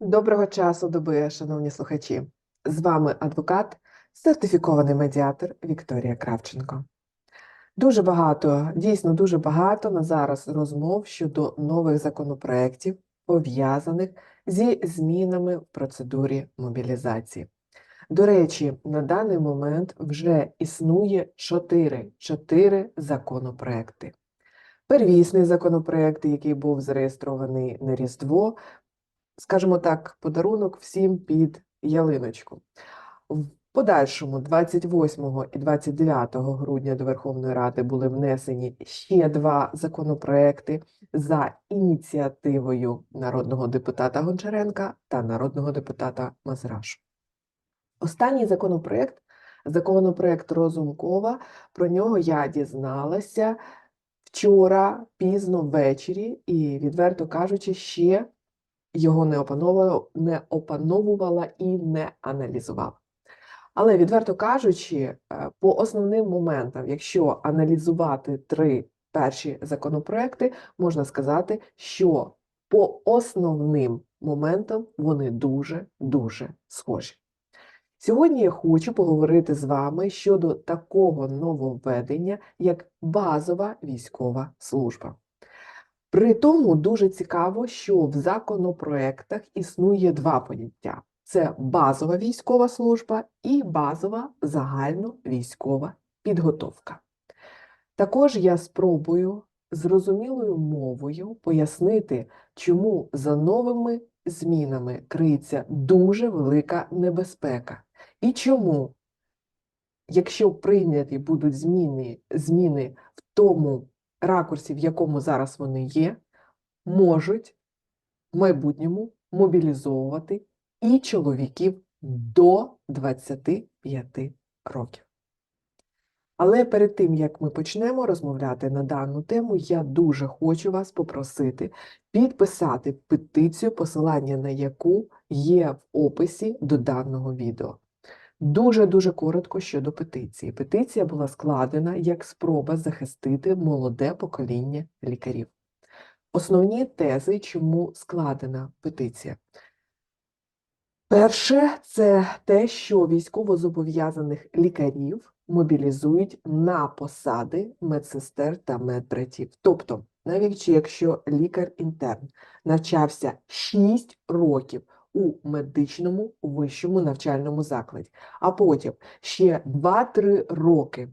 Доброго часу доби, шановні слухачі. З вами адвокат, сертифікований медіатор Вікторія Кравченко. Дуже багато, дійсно дуже багато на зараз розмов щодо нових законопроєктів, пов'язаних зі змінами в процедурі мобілізації. До речі, на даний момент вже існує чотири, чотири законопроекти. Первісний законопроект, який був зареєстрований на Різдво, скажімо так, подарунок всім під ялиночку. В подальшому, 28 і 29 грудня до Верховної Ради були внесені ще два законопроекти за ініціативою народного депутата Гончаренка та народного депутата Мазрашу. Останній законопроект, законопроект Розумкова, про нього я дізналася вчора пізно ввечері і, відверто кажучи, ще його не опановувала, не опановувала і не аналізувала. Але, відверто кажучи, е, по основним моментам, якщо аналізувати три перші законопроекти, можна сказати, що по основним моментам вони дуже-дуже схожі. Сьогодні я хочу поговорити з вами щодо такого нововведення, як базова військова служба. При тому дуже цікаво, що в законопроектах існує два поняття: це базова військова служба і базова загальновійськова підготовка. Також я спробую зрозумілою мовою пояснити, чому за новими змінами криється дуже велика небезпека, і чому, якщо прийняті будуть зміни, зміни в тому ракурсі, в якому зараз вони є, можуть в майбутньому мобілізовувати і чоловіків до 25 років. Але перед тим, як ми почнемо розмовляти на дану тему, я дуже хочу вас попросити підписати петицію, посилання на яку є в описі до даного відео. Дуже-дуже коротко щодо петиції. Петиція була складена як спроба захистити молоде покоління лікарів. Основні тези, чому складена петиція. Перше, це те, що військовозобов'язаних лікарів мобілізують на посади медсестер та медбратів. Тобто, навіть якщо лікар-інтерн навчався 6 років у медичному вищому навчальному закладі, а потім ще 2-3 роки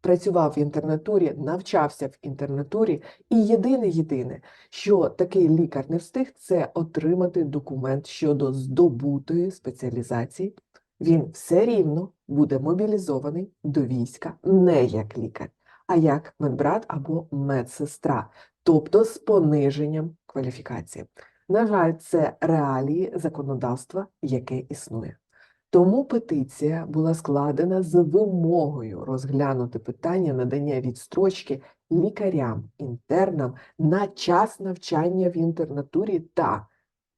працював в інтернатурі, навчався в інтернатурі, і єдине-єдине, що такий лікар не встиг, це отримати документ щодо здобутої спеціалізації. Він все рівно буде мобілізований до війська не як лікар, а як медбрат або медсестра, тобто з пониженням кваліфікації. На жаль, це реалії законодавства, яке існує. Тому петиція була складена з вимогою розглянути питання надання відстрочки лікарям, інтернам на час навчання в інтернатурі та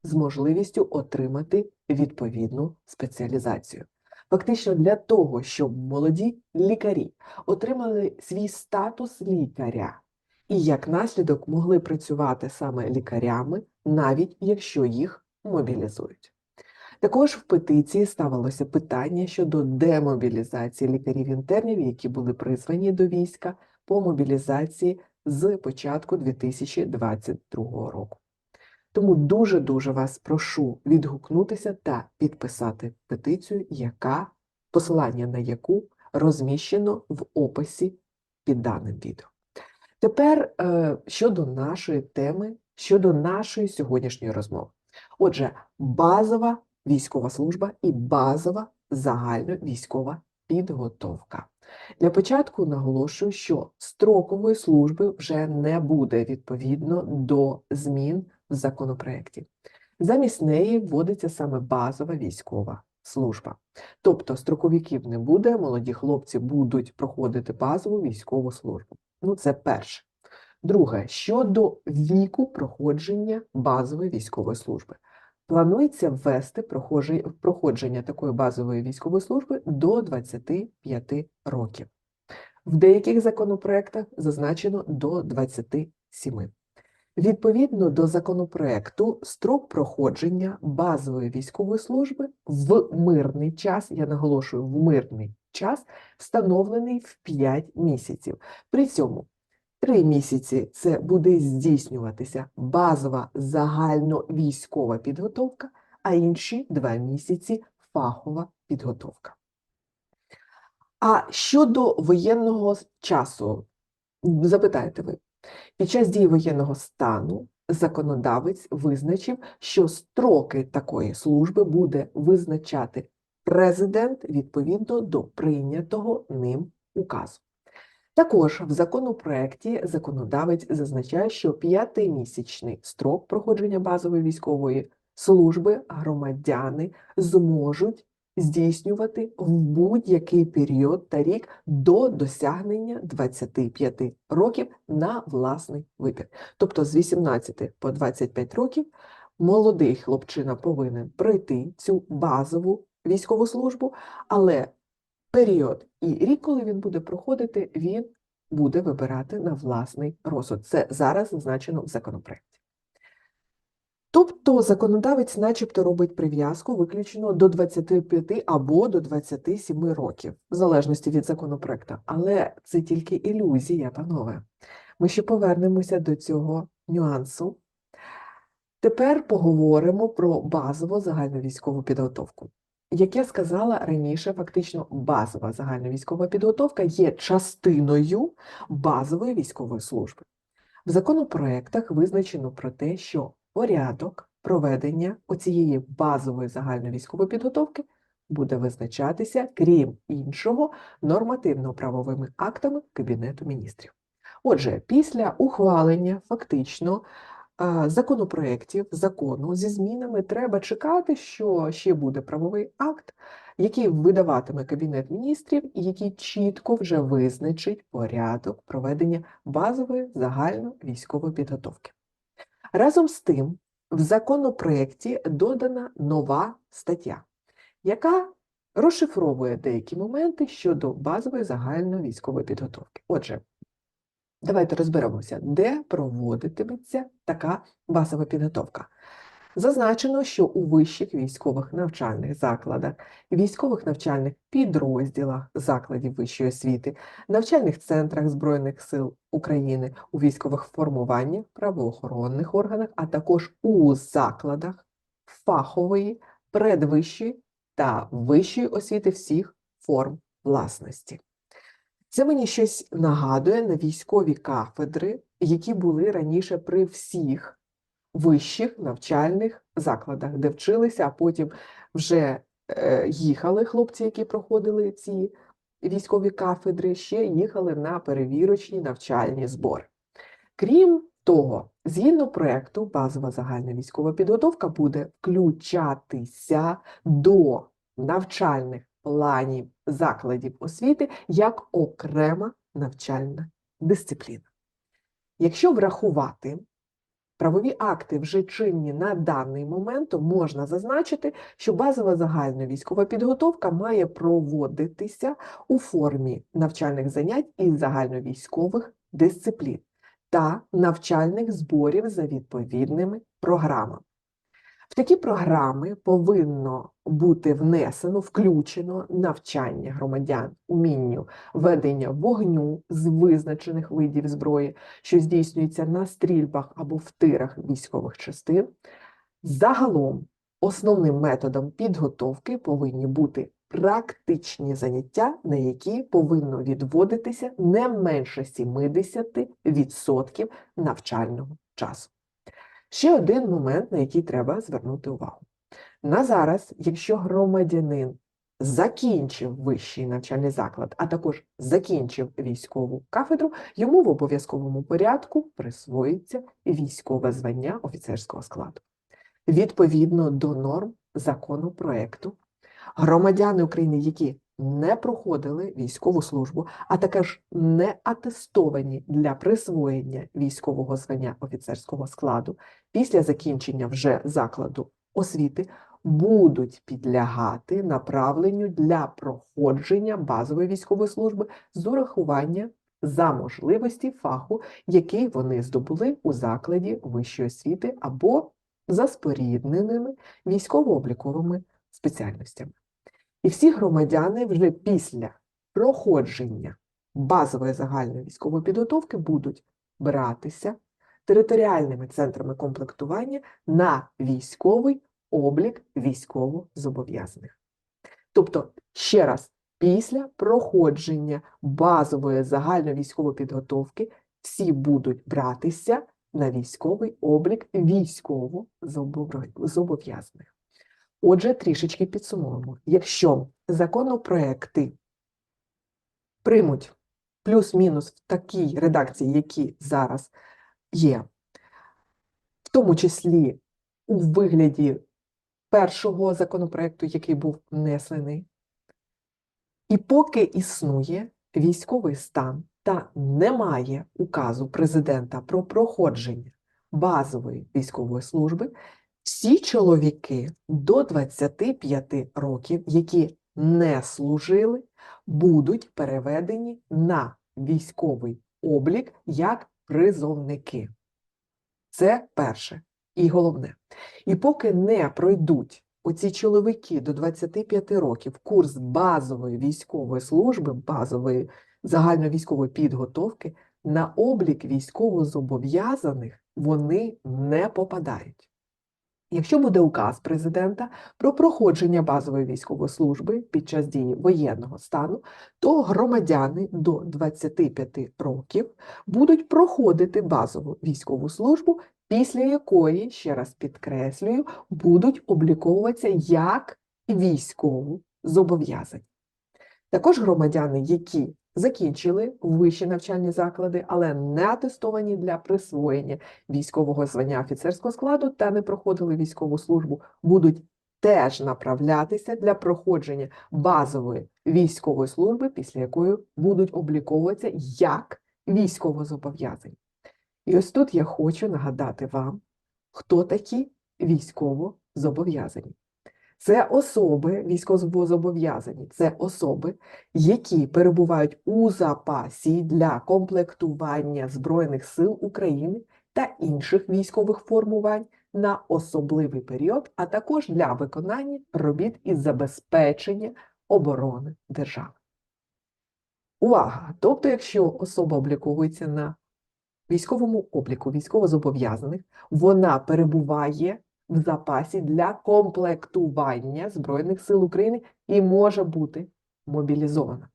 з можливістю отримати відповідну спеціалізацію. Фактично для того, щоб молоді лікарі отримали свій статус лікаря і як наслідок могли працювати саме лікарями, навіть якщо їх мобілізують. Також в петиції ставилося питання щодо демобілізації лікарів-інтернів, які були призвані до війська по мобілізації з початку 2022 року. Тому дуже-дуже вас прошу відгукнутися та підписати петицію, яка посилання на яку розміщено в описі під даним відео. Тепер е, щодо нашої теми, щодо нашої сьогоднішньої розмови. Отже, базова військова служба і базова загальновійськова підготовка. Для початку наголошую, що строкової служби вже не буде відповідно до змін в законопроекті. Замість неї вводиться саме базова військова служба. Тобто строковиків не буде, молоді хлопці будуть проходити базову військову службу. Ну, це перше. Друге, щодо віку проходження базової військової служби. Планується ввести проходження такої базової військової служби до 25 років. В деяких законопроектах зазначено до 27. Відповідно до законопроекту, строк проходження базової військової служби в мирний час, я наголошую, в мирний час встановлений в 5 місяців. При цьому 3 місяці це буде здійснюватися базова загальновійськова підготовка, а інші 2 місяці фахова підготовка. А щодо воєнного часу, запитаєте ви, під час дії воєнного стану законодавець визначив, що строки такої служби буде визначати президент відповідно до прийнятого ним указу. Також в законопроекті законодавець зазначає, що п'ятимісячний строк проходження базової військової служби громадяни зможуть здійснювати в будь-який період та рік до досягнення 25 років на власний вибір. Тобто з 18 по 25 років молодий хлопчина повинен пройти цю базову військову службу, але період і рік, коли він буде проходити, він буде вибирати на власний розсуд. Це зараз зазначено в законопроекті. Тобто законодавець начебто робить прив'язку виключно до 25 або до 27 років, в залежності від законопроекту. Але це тільки ілюзія, панове. Ми ще повернемося до цього нюансу. Тепер поговоримо про базову загальновійськову підготовку. Як я сказала раніше, фактично базова загальновійськова підготовка є частиною базової військової служби. В законопроектах визначено про те, що порядок проведення оцієї базової загальновійськової підготовки буде визначатися, крім іншого, нормативно-правовими актами Кабінету міністрів. Отже, після ухвалення фактично законопроєктів, закону зі змінами треба чекати, що ще буде правовий акт, який видаватиме Кабінет міністрів і який чітко вже визначить порядок проведення базової загальновійськової підготовки. Разом з тим, в законопроєкті додана нова стаття, яка розшифровує деякі моменти щодо базової загальної військової підготовки. Отже, давайте розберемося, де проводитиметься така базова підготовка. Зазначено, що у вищих військових навчальних закладах, військових навчальних підрозділах закладів вищої освіти, навчальних центрах Збройних сил України, у військових формуваннях, правоохоронних органах, а також у закладах фахової, предвищої та вищої освіти всіх форм власності. Це мені щось нагадує на військові кафедри, які були раніше при всіх вищих навчальних закладах, де вчилися, а потім вже е, їхали хлопці, які проходили ці військові кафедри, ще їхали на перевірочні навчальні збори. Крім того, згідно проєкту, базова загальна військова підготовка буде включатися до навчальних планів закладів освіти як окрема навчальна дисципліна. Якщо врахувати правові акти вже чинні на даний момент, то можна зазначити, що базова загальна військова підготовка має проводитися у формі навчальних занять із загальновійськових дисциплін та навчальних зборів за відповідними програмами. В такі програми повинно бути внесено, включено навчання громадян умінню ведення вогню з визначених видів зброї, що здійснюється на стрільбах або в тирах військових частин. Загалом, основним методом підготовки повинні бути практичні заняття, на які повинно відводитися не менше 70% навчального часу. Ще один момент, на який треба звернути увагу. На зараз, якщо громадянин закінчив вищий навчальний заклад, а також закінчив військову кафедру, йому в обов'язковому порядку присвоїться військове звання офіцерського складу. Відповідно до норм закону проекту, громадяни України, які не проходили військову службу, а також не атестовані для присвоєння військового звання офіцерського складу після закінчення вже закладу освіти, будуть підлягати направленню для проходження базової військової служби з урахування за можливості фаху, який вони здобули у закладі вищої освіти або за спорідненими військово-обліковими спеціальностями. І всі громадяни вже після проходження базової загальної військової підготовки будуть братися територіальними центрами комплектування на військовий облік військовозобов'язаних. Тобто, ще раз, після проходження базової загальної військової підготовки всі будуть братися на військовий облік військовозобов'язаних. Отже, трішечки підсумуємо. Якщо законопроекти приймуть плюс-мінус в такій редакції, які зараз є, в тому числі у вигляді першого законопроекту, який був внесений, і поки існує військовий стан та немає указу президента про проходження базової військової служби, всі чоловіки до 25 років, які не служили, будуть переведені на військовий облік як призовники. Це перше і головне. І поки не пройдуть оці чоловіки до 25 років курс базової військової служби, базової загальновійськової підготовки, на облік військовозобов'язаних вони не попадають. Якщо буде указ президента про проходження базової військової служби під час дії воєнного стану, то громадяни до 25 років будуть проходити базову військову службу, після якої, ще раз підкреслюю, будуть обліковуватися як військово зобов'язані. Також громадяни, які закінчили вищі навчальні заклади, але не атестовані для присвоєння військового звання офіцерського складу та не проходили військову службу, будуть теж направлятися для проходження базової військової служби, після якої будуть обліковуватися як військовозобов'язані. І ось тут я хочу нагадати вам, хто такі військовозобов'язані. Це особи військовозобов'язані, це особи, які перебувають у запасі для комплектування Збройних сил України та інших військових формувань на особливий період, а також для виконання робіт із забезпечення оборони держави. Увага! Тобто, якщо особа обліковується на військовому обліку військовозобов'язаних, вона перебуває в запасі для комплектування Збройних сил України і може бути мобілізована.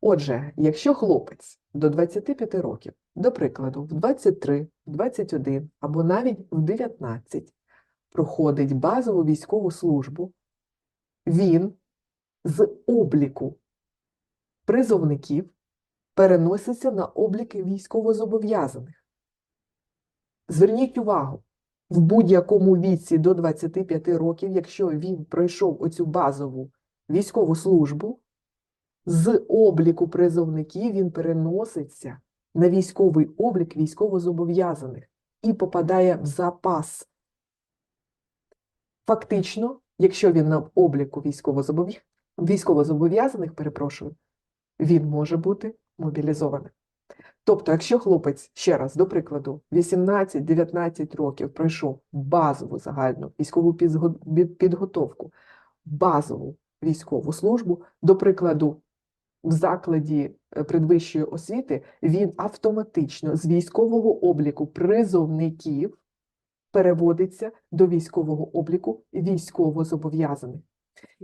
Отже, якщо хлопець до 25 років, до прикладу, в 23, 21 або навіть в 19 проходить базову військову службу, він з обліку призовників переноситься на обліки військовозобов'язаних. Зверніть увагу, в будь-якому віці до 25 років, якщо він пройшов оцю базову військову службу, з обліку призовників він переноситься на військовий облік військовозобов'язаних і попадає в запас. Фактично, якщо він на обліку військовозобов'язаних, військовозобов'язаних, перепрошую, він може бути мобілізований. Тобто, якщо хлопець, ще раз, до прикладу, 18-19 років пройшов базову загальну військову підготовку, базову військову службу, до прикладу, в закладі е, предвищої освіти, він автоматично з військового обліку призовників переводиться до військового обліку військовозобов'язаних.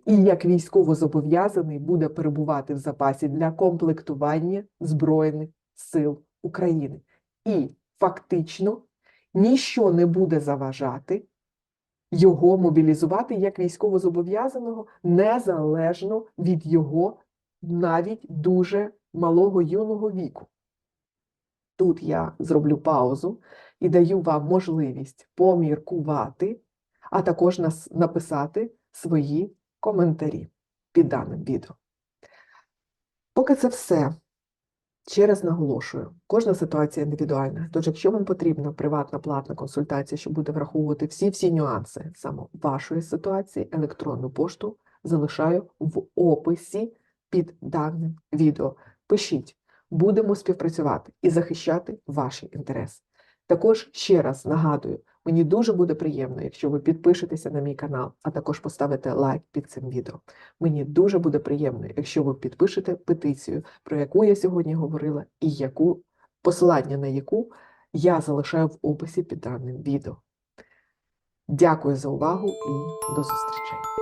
І як військовозобов'язаний буде перебувати в запасі для комплектування Збройних сил України. І фактично ніщо не буде заважати його мобілізувати як військовозобов'язаного незалежно від його навіть дуже малого юного віку. Тут я зроблю паузу і даю вам можливість поміркувати, а також написати свої коментарі під даним відео. Поки це все. Ще раз наголошую, кожна ситуація індивідуальна. Тож, якщо вам потрібна приватна платна консультація, що буде враховувати всі-всі нюанси саме вашої ситуації, електронну пошту залишаю в описі під даним відео. Пишіть, Будемо співпрацювати і захищати ваші інтереси. Також ще раз нагадую, мені дуже буде приємно, якщо ви підпишетеся на мій канал, а також поставите лайк під цим відео. Мені дуже буде приємно, якщо ви підпишете петицію, про яку я сьогодні говорила, і яку посилання на яку я залишаю в описі під даним відео. Дякую за увагу і до зустрічей!